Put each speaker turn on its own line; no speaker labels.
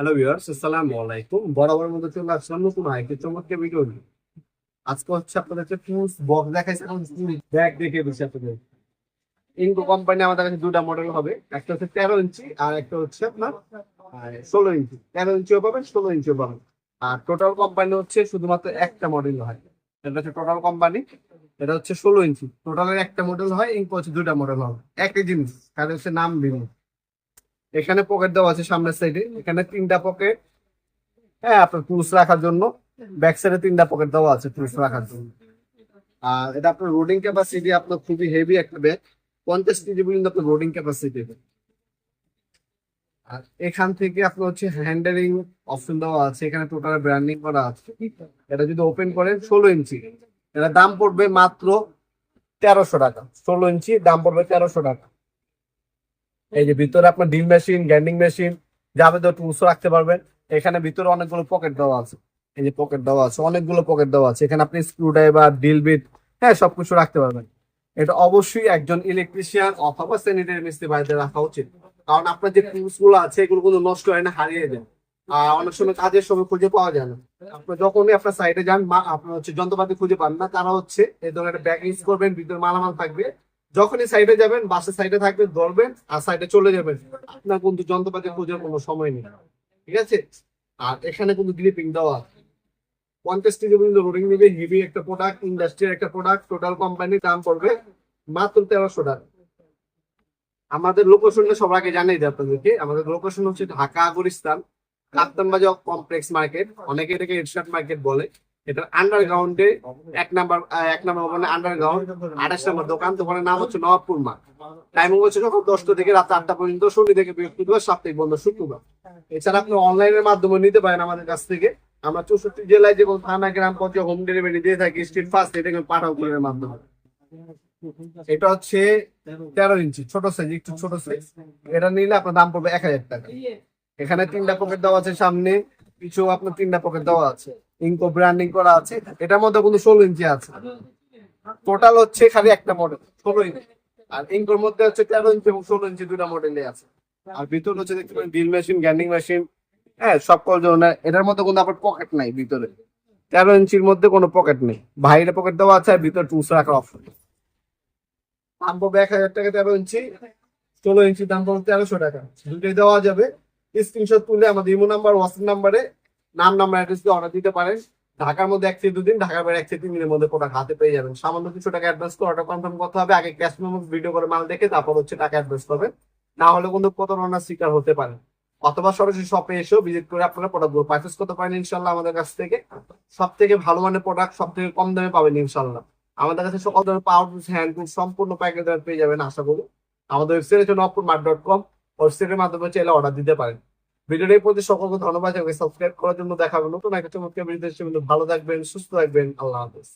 Hello viewers আসসালামু আলাইকুম। বরাবর মতো চলে আসলাম নতুন আইকে চমৎকার ভিডিও নিয়ে। আজকে হচ্ছে আপনাদের হচ্ছে টুলস বক্স দেখাইছে। এখন ব্যাগ দেখে দিচ্ছি আপনাদের। ইনকো কোম্পানি আমাদের কাছে দুটা মডেল হবে। একটা হচ্ছে তেরো ইঞ্চি আর একটা হচ্ছে আপনার ষোলো ইঞ্চি। তেরো ইঞ্চিও পাবেন, ষোলো ইঞ্চিও পাবেন। আর টোটাল কোম্পানি হচ্ছে শুধুমাত্র একটা মডেল হয়। এটা হচ্ছে টোটাল কোম্পানি এটা হচ্ছে ষোলো ইঞ্চি। টোটালের একটা মডেল হয় ইনকো হচ্ছে দুটা মডেল হবে। একই জিনিস খালি হচ্ছে নাম ভিন্ন। এখানে পকেট দেওয়া আছে সামনের সাইডে এখানে তিনটা পকেট হ্যাঁ আপনার টুলস রাখার জন্য। ব্যাক সাইডে তিনটা পকেট দেওয়া আছে টুলস রাখার জন্য। আর এটা আপনার রোডিং ক্যাপাসিটি আপনার খুবই হেভি একটা ব্যাগ পঞ্চাশ কেজি পর্যন্ত আপনার রোডিং ক্যাপাসিটি আর এখান থেকে আপনার হচ্ছে হ্যান্ডেলিং অপশন দেওয়া আছে। এখানে টোটাল ব্র্যান্ডিং করা আছে। এটা যদি ওপেন করেন, ষোলো ইঞ্চি। এটা দাম পড়বে মাত্র তেরোশো টাকা। ষোলো ইঞ্চি, দাম পড়বে তেরোশো টাকা। এই যে ভিতরে আপনার ডিল মেশিন গ্যান্ডিং মেশিন যাবতীয় টুলস রাখতে পারবেন। এখানে ভিতরে অনেকগুলো পকেট দেওয়া আছে। এই যে পকেট দেওয়া আছে, অনেকগুলো পকেট দেওয়া আছে। এখানে আপনি স্ক্রু ড্রাইভার ডিল বিট হ্যাঁ সবকিছু রাখতে পারবেন। এটা অবশ্যই একজন ইলেকট্রিশিয়ান অথবা স্যানিটারি মিস্ত্রি বাড়িতে রাখা উচিত। কারণ আপনার যে টুলসগুলো আছে, এগুলো কিন্তু নষ্ট হয় না, হারিয়ে যায়। আর অনেক সময় কাজের সময় খুঁজে পাওয়া যায় না। আপনি যখনই আপনার সাইডে যান মা- আপনার হচ্ছে যন্ত্রপাতি খুঁজে পান না, তারা হচ্ছে এই ধরনের ব্যাগ ইউজ করবেন, ভিতরে মালামাল থাকবে। যখনই সাইডে যাবেন, বাসের সাইডে থাকবে ধরবেন, আর সাইডে চলে যাবেন। আপনার কিন্তু যন্ত্রপাতি খোঁজার কোনো সময় নেই। ঠিক আছে? আর এখানে কিন্তু গ্রিপিং দেওয়া হেভি একটা প্রোডাক্ট ইন্ডাস্ট্রির একটা প্রোডাক্ট টোটাল কোম্পানির দাম আমাদের লোকেশনটা আপনাদেরকে। আমাদের লোকেশন হচ্ছে ঢাকা গুলিস্তান কাপ্তান বাজার কমপ্লেক্স মার্কেট অনেকে এটাকে এরশাদ মার্কেট বলে। এটা আন্ডারগ্রাউন্ডে এক নাম্বার এক নাম্বার ওখানে আন্ডারগ্রাউন্ড আঠাশ নম্বর দোকান, দোকানের নাম হচ্ছে নবাবপুর মাঠ। টাইমিং হচ্ছে সকাল দশটা থেকে রাত আটটা পর্যন্ত, শনি থেকে বৃহস্পতিবার, সাপ্তাহিক বন্ধ শুক্রবার। এছাড়া আপনি অনলাইনের মাধ্যমে নিতে পারেন আমাদের কাছ থেকে। আমরা চৌষট্টি জেলায় যে কোনো থানা, গ্রাম পর্যায়ে হোম ডেলিভারি দিয়ে থাকি স্ট্রিট ফাস্ট এটা কিন্তু পাঠাও কুরিয়ারের মাধ্যমে। এটা হচ্ছে তেরো ইঞ্চি, ছোট সাইজ একটু ছোট সাইজ এটা নিলে আপনার দাম পড়বে এক হাজার টাকা। এখানে তিনটা পকেট দেওয়া আছে সামনে, পিছু আপনার তিনটা পকেট দেওয়া আছে। ইনকো ব্র্যান্ডিং করা আছে, এটার মধ্যে কিন্তু ষোলো ইঞ্চি আছে। টোটাল হচ্ছে খালি একটা মডেল ষোলো ইঞ্চি। আর ইনকোর মধ্যে হচ্ছে তেরো ইঞ্চি এবং ষোলো ইঞ্চি দুটা মডেলে আছে। আর ভিতরে হচ্ছে দেখতে পারেন ড্রিল মেশিন গ্যান্ডিং মেশিন হ্যাঁ সব কল ধরনের এটার মধ্যে কোনো আবার পকেট নাই ভিতরে। তেরো ইঞ্চির মধ্যে কোনো পকেট নেই। বাইরে পকেট দেওয়া আছে আর ভিতরে টুলস রাখার অপশন দাম পড়বে এক হাজার টাকা তেরো ইঞ্চি, ষোলো ইঞ্চি দাম পড়বে তেরোশো টাকা। দুটোই দেওয়া যাবে। স্ক্রিনশট তুলে আমাদের ইমো নাম্বার হোয়াটসঅ্যাপ নাম্বারে নাম নাম্বার অ্যাড্রেস দিয়ে অর্ডার দিতে পারেন। ঢাকার মধ্যে এক থেকে দুদিন, ঢাকার বাইরে এক থেকে তিন দিনের মধ্যে প্রোডাক্ট হাতে পেয়ে যাবেন। সামান্য কিছু টাকা অ্যাডভান্স করে অর্ডার কনফার্ম করতে হবে। আগে ক্যাশ মেমো ভিডিও করে মাল দেখে তারপর হচ্ছে টাকা অ্যাডভান্স করবেন। না হলে কিন্তু প্রতারণার শিকার হতে পারে। অথবা সরাসরি শপে এসেও ভিজিট করে আপনারা প্রোডাক্টগুলো পারচেস করতে পারেন ইনশাল্লাহ আমাদের কাছ থেকে। সব থেকে ভালো মানের প্রোডাক্ট সব থেকে কম দামে পাবেন ইনশাল্লাহ আমাদের কাছে সকল ধরনের পাওয়ার হ্যান্ড সম্পূর্ণ প্যাকেজ পেয়ে যাবেন, আশা করি। আমাদের ওয়েবসাইট হচ্ছে নপুর মার্ট ডট কম ওয়েবসাইটের মাধ্যমে চাইলে অর্ডার দিতে পারেন। ভিডিওটির প্রতি সকলকে ধন্যবাদ সাবস্ক্রাইব করার জন্য দেখাবেন নতুন একটা চমৎকার ভিডিও ভালো থাকবেন, সুস্থ থাকবেন। আল্লাহ হাফেজ।